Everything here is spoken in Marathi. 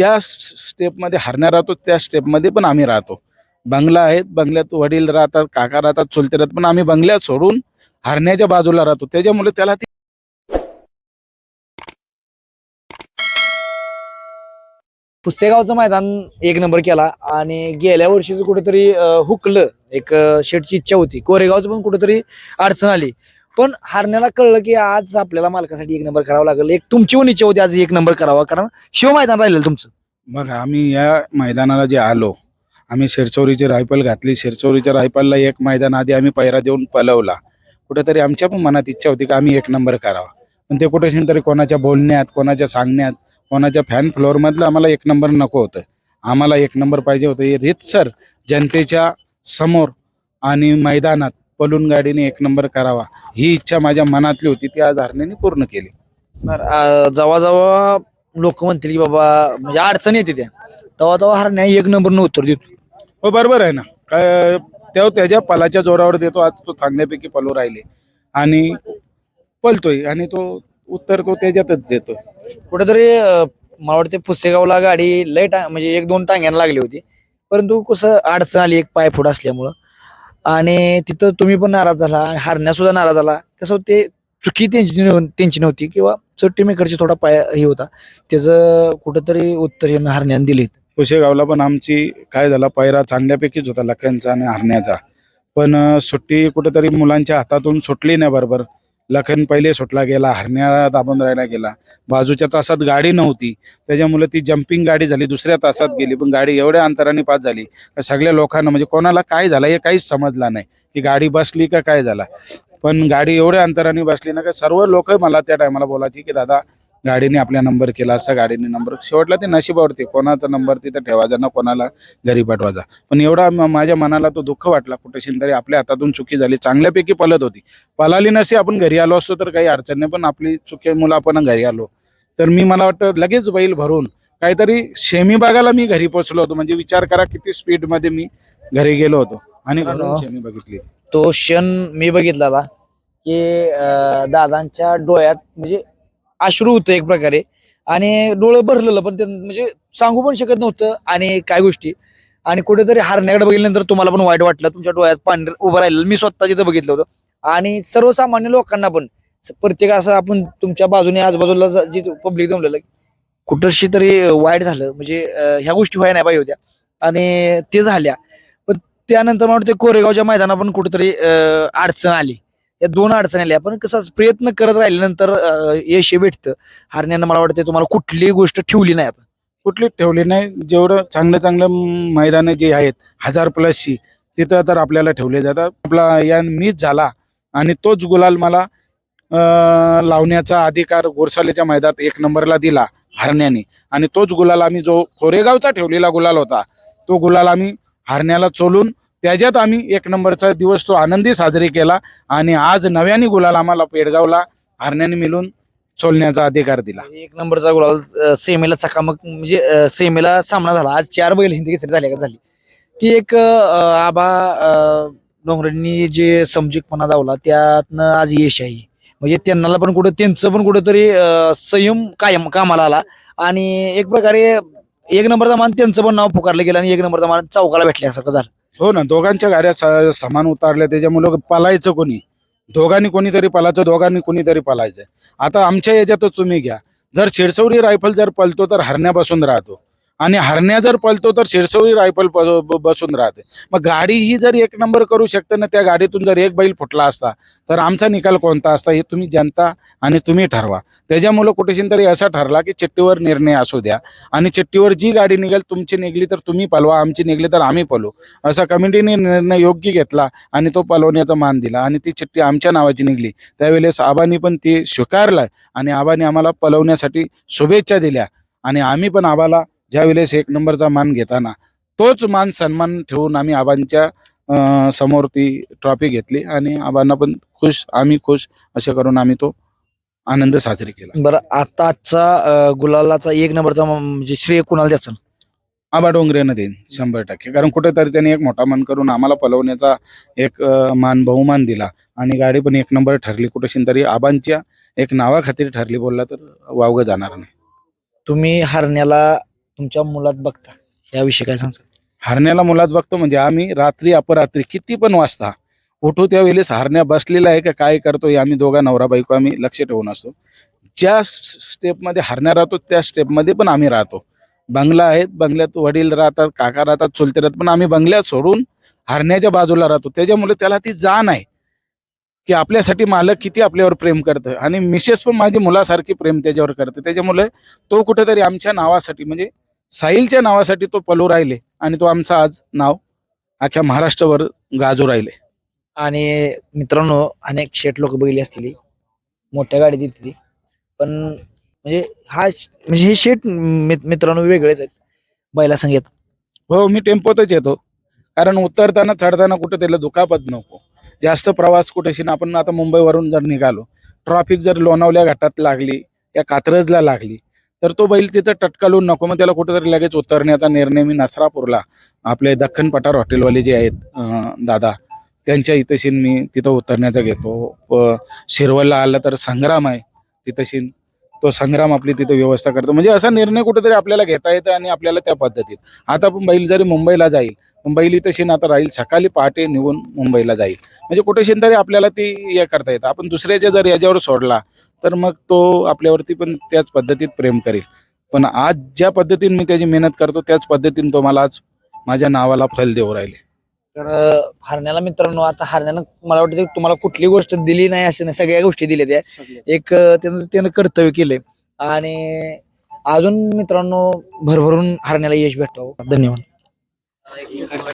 ज्या स्टेपमध्ये हरण्या राहतो त्या स्टेपमध्ये पण आम्ही राहतो. बंगला आहेत बंगल्यात वडील राहतात काका राहतात चुलते राहतात पण आम्ही बंगल्यात सोडून हरण्याच्या बाजूला राहतो. त्याच्यामुळे त्याला ती पुसेगावचं मैदान एक नंबर केला आणि गेल्या वर्षीच कुठेतरी हुकलं. एक शेटची इच्छा होती. कोरेगावचं पण कुठेतरी अडचण आली. पण हारण्याला कळलं की आज आपल्याला मालकासाठी एक नंबर करावा लागेल. एक तुमची पण इच्छा होती आज एक नंबर करावा कारण शिव मैदान राहिलेलं तुमचं. बघा आम्ही या मैदानाला जे आलो आम्ही शिरचोरीची रायफल घातली. शिरचोरीच्या रायफलला एक मैदान आधी आम्ही पैरा देऊन पलवला. कुठेतरी आमच्या पण मनात इच्छा होती की आम्ही एक नंबर करावा. पण ते कुठे तरी कोणाच्या बोलण्यात कोणाच्या सांगण्यात कोणाच्या फॅन फ्लोअरमधलं आम्हाला एक नंबर नको होतं. आम्हाला एक नंबर पाहिजे होतं. हे रीतसर जनतेच्या समोर आणि मैदानात पलून गाडीने एक नंबर करावा. ही इच्छा माझ्या मनातली होती ती आज हरण्याने पूर्ण केली. जेव्हा लोक म्हणतील की बाबा म्हणजे अडचण येते त्या. तेव्हा तेव्हा हारण्या एक नंबर उत्तर देतो. हो बरोबर आहे ना. काय तो त्याच्या पलाच्या जोरावर देतो आज तो चांगल्यापैकी पलू राहिले. आणि पलतोय आणि तो उत्तर तो त्याच्यातच देतोय. कुठेतरी अं, मला वाटते पुसेगावला गाडी लय टा म्हणजे एक दोन टांग्यानं लागली होती. परंतु कसं अडचण आली एक पाय फुट असल्यामुळं. आणि तिथं तुम्ही पण नाराज झाला आणि हारण्या सुद्धा नाराज झाला. कसं ते चुकी त्यांची त्यांची नव्हती किंवा चट्टी मेकरची थोडा पाय हे होता. त्याचं कुठंतरी उत्तर हे हारण्यानं दिलीत. कुशेगावला पण आमची काय झाला पायरा चांगल्यापैकीच होता लखनचा आणि हरण्याचा. पण सुट्टी कुठेतरी मुलांच्या हातातून सुटली नाही बरोबर. लखन पहिले सुटला गेला हरण्या दाबून राहायला गेला. बाजूच्या तासात गाडी नव्हती. त्याच्यामुळे ती जम्पिंग गाडी झाली दुसऱ्या तासात गेली. पण गाडी एवढ्या अंतराने पास झाली. सगळ्या लोकांना म्हणजे कोणाला काय झालं हे काहीच समजलं नाही. की गाडी बसली का काय झाला. पण गाडी एवढ्या अंतराने बसली ना का सर्व लोक मला त्या टायमाला बोलायची की दादा गाडीने आपल्या नंबर केला असता गाडीने नंबर शेवटला ते नशिबावरती कोणाचा नंबर तिथं ठेवायचा ना कोणाला घरी पाठवायचा. पण एवढा माझ्या मनाला तो दुःख वाटला कुठेशी तरी आपल्या हातातून चुकी झाली चांगल्यापैकी पलत होती. पलाली नसे आपण घरी आलो असतो तर काही अडचण नाही पण आपली चुकीमुळे आपण घरी आलो. तर मी मला वाटतं लगेच बैल भरून काहीतरी शेमी बागाला मी घरी पोचलो होतो. म्हणजे विचार करा किती स्पीडमध्ये मी घरी गेलो होतो. आणि शेमी बघितली. तो क्षण मी बघितला की दादांच्या डोळ्यात म्हणजे अश्रू होतं एक प्रकारे. आणि डोळं भरलेलं पण ते म्हणजे सांगू पण शकत नव्हतं आणि काय गोष्टी. आणि कुठेतरी हारण्याकडे बघितल्यानंतर तुम्हाला पण वाईट वाटलं तुमच्या डोळ्यात पांढर उभं राहिलेलं. मी स्वतः तिथं बघितलं होतं. आणि सर्वसामान्य लोकांना पण प्रत्येक असं आपण तुमच्या बाजूने आजूबाजूला जे पब्लिक जमलेलं कुठंशी तरी वाईट झालं. म्हणजे ह्या गोष्टी व्हायला नाही पाहिजे होत्या. आणि ते झाल्या. पण त्यानंतर मला वाटतं कोरेगावच्या मैदानात पण कुठेतरी अडचण आली. या दोन अडचणी आल्या. पण कसं प्रयत्न करत राहिल्यानंतर यश हे भेटतं. हरण्यानं मला वाटतं तुम्हाला कुठलीही गोष्ट ठेवली नाही आता. कुठलीच ठेवली नाही. जेवढं चांगलं चांगलं मैदानं जे आहेत हजार प्लसची तिथं तर आपल्याला ठेवले जातात आपला या मीच झाला आणि तोच गुलाल मला लावण्याचा अधिकार गोरसालेच्या मैदानात एक नंबरला दिला हरण्याने. आणि तोच गुलाल आम्ही जो कोरेगावचा ठेवलेला गुलाल होता तो गुलाल आम्ही हरण्याला चोलून त्याच्यात आम्ही एक नंबरचा दिवस तो आनंदी साजरी केला आणि आज नव्याने गुलाल आम्हाला पेडगावला हरण्याने मिळून चोलण्याचा अधिकार दिला. एक नंबरचा गुलाल सेमेला सेमीला चकामक म्हणजे सेमेला सेमीला सामना झाला. आज चार बैल हिंदी केसरी झाले का झाली. की एक आबा अं, डोंगरेंनी जे समजिकपणा दावला त्यातनं आज यश आहे. म्हणजे त्यांना पण कुठं त्यांचं पण कुठंतरी संयम कायम कामाला आला. आणि एक प्रकारे एक नंबरचा मान त्यांचं पण नाव पुकारलं गेलं आणि एक नंबरचा मान चौकाला भेटल्यासारखं झालं. हो ना दोघांच्या गाड्या स- समान उतारल्या त्याच्यामुळं पलायचं कोणी? दोघांनी कोणीतरी पलायचं दोघांनी कोणीतरी पलायचं. आता आमच्या याच्यातच तुम्ही घ्या. जर शिरसवडी रायफल जर पलतो तर हरण्यापासून राहतो. आणि हरण्या जर पलतो तर शिरसवडी रायफल बसून राहते. मग गाडी ही जर एक नंबर करू शकते ना त्या गाडीतून जर एक बैल फुटला असता तर आमचा निकाल कोणता असता हे तुम्ही जनता आणि तुम्ही ठरवा. त्याच्यामुळं कुठेशी तरी असा ठरला की चिट्टीवर निर्णय असू द्या. आणि चिट्टीवर जी गाडी निघेल तुमची निघली तर तुम्ही पलवा आमची निघली तर आम्ही पलू. असा कमिटीने निर्णय योग्य घेतला आणि तो पलवण्याचा मान दिला. आणि ती चिट्टी आमच्या नावाची निघली. त्यावेळेस आबांनी पण ती स्वीकारलं आणि आबाने आम्हाला पलवण्यासाठी शुभेच्छा दिल्या. आणि आम्ही पण आबाला ज्या वेळेस एक नंबरचा मान घेताना तोच मान सन्मान ठेवून आम्ही आबांच्या समोर ती ट्रॉफी घेतली आणि आबांना पण खुश आम्ही खुश असे करून आम्ही तो आनंद साजरी केला. बरं आता आजचा अं, गुलालाचा एक नंबरचा म्हणजे श्रेय कुणाला द्याचं आबा डोंगरेनं देईन शंभर टक्के. कारण कुठेतरी त्यांनी एक मोठा मान करून आम्हाला पलवण्याचा एक मान बहुमान दिला आणि गाडी पण एक नंबर ठरली. कुठेशी तरी आबांच्या एक नावाखातीर ठरली बोलला तर वावगं जाणार नाही. तुम्ही हरण्याला तुमच्या मुलात बघता? याविषयी काय सांगता हरण्याला मुलात बघतो म्हणजे आम्ही रात्री अपरात्री किती पण वाजता उठू त्यावेळेस हरण्या बसलेला आहे का काय करतो हे आम्ही दोघा नवरा बायको आम्ही लक्ष ठेवून असतो. ज्या स्टेपमध्ये हरण्या राहतो त्या स्टेपमध्ये पण आम्ही राहतो. बंगला आहेत बंगल्यात वडील राहतात काका राहतात चुलते राहतात पण आम्ही बंगल्यात सोडून हरण्याच्या बाजूला राहतो. त्याच्यामुळे त्याला ती जाण आहे की आपल्यासाठी मालक किती आपल्यावर प्रेम करतं आणि मिसेस पण माझी मुलासारखी प्रेम त्याच्यावर करते. त्याच्यामुळे तो कुठेतरी आमच्या नावासाठी म्हणजे साहिलच्या नावासाठी तो पलू राहिले आणि तो आमचा आज नाव अख्ख्या महाराष्ट्रावर गाजू राहिले. आणि मित्रांनो अनेक शेट लोक बघितली असतील. मोठ्या गाडीत येते ती पण म्हणजे हा म्हणजे हे शेट मित- मित्रांनो वेगळेच आहेत. बैला संगीत हो मी टेम्पोतच येतो. कारण उतरताना चढताना कुठं त्याला दुखापत नको. जास्त प्रवास कुठेशी ना आपण आता मुंबईवरून जर निघालो ट्रॉफिक जर लोणावल्या घाटात लागली या कात्रजला लागली तर तो बैल तिथं टटकालून नको मग त्याला कुठेतरी लगेच उतरण्याचा निर्णय मी नसरापूरला आपले दख्खन पठार हॉटेलवाले जे आहेत दादा त्यांच्या इथंशीन मी तिथं उतरण्याचा घेतो. व शिरवलला आलं तर संग्राम आहे तिथंशीन तो संग्राम आपली तिथं व्यवस्था करतो. म्हणजे असा निर्णय कुठेतरी आपल्याला घेता येतं आणि आपल्याला त्या पद्धतीत. आता पण बैल जरी मुंबईला जाईल मुंबईली तशी आता राहील सकाळी पहाटे निघून मुंबईला जाईल. म्हणजे कुठेशी तरी आपल्याला ती हे करता येतं. आपण दुसऱ्याच्या जर याच्यावर सोडला तर मग तो आपल्यावरती पण त्याच पद्धतीत प्रेम करेल. पण आज ज्या पद्धतीने मी त्याची मेहनत करतो त्याच पद्धतीने तो मला आज माझ्या नावाला फल देऊ राहिले. तर हरण्याला मित्रांनो आता हरण्यानं मला वाटतं तुम्हाला कुठली गोष्ट दिली नाही असं नाही सगळ्या गोष्टी दिल्या त्या. एक त्यानं त्यानं कर्तव्य केलंय. आणि अजून मित्रांनो भरभरून हरण्याला यश भेटावं. धन्यवाद.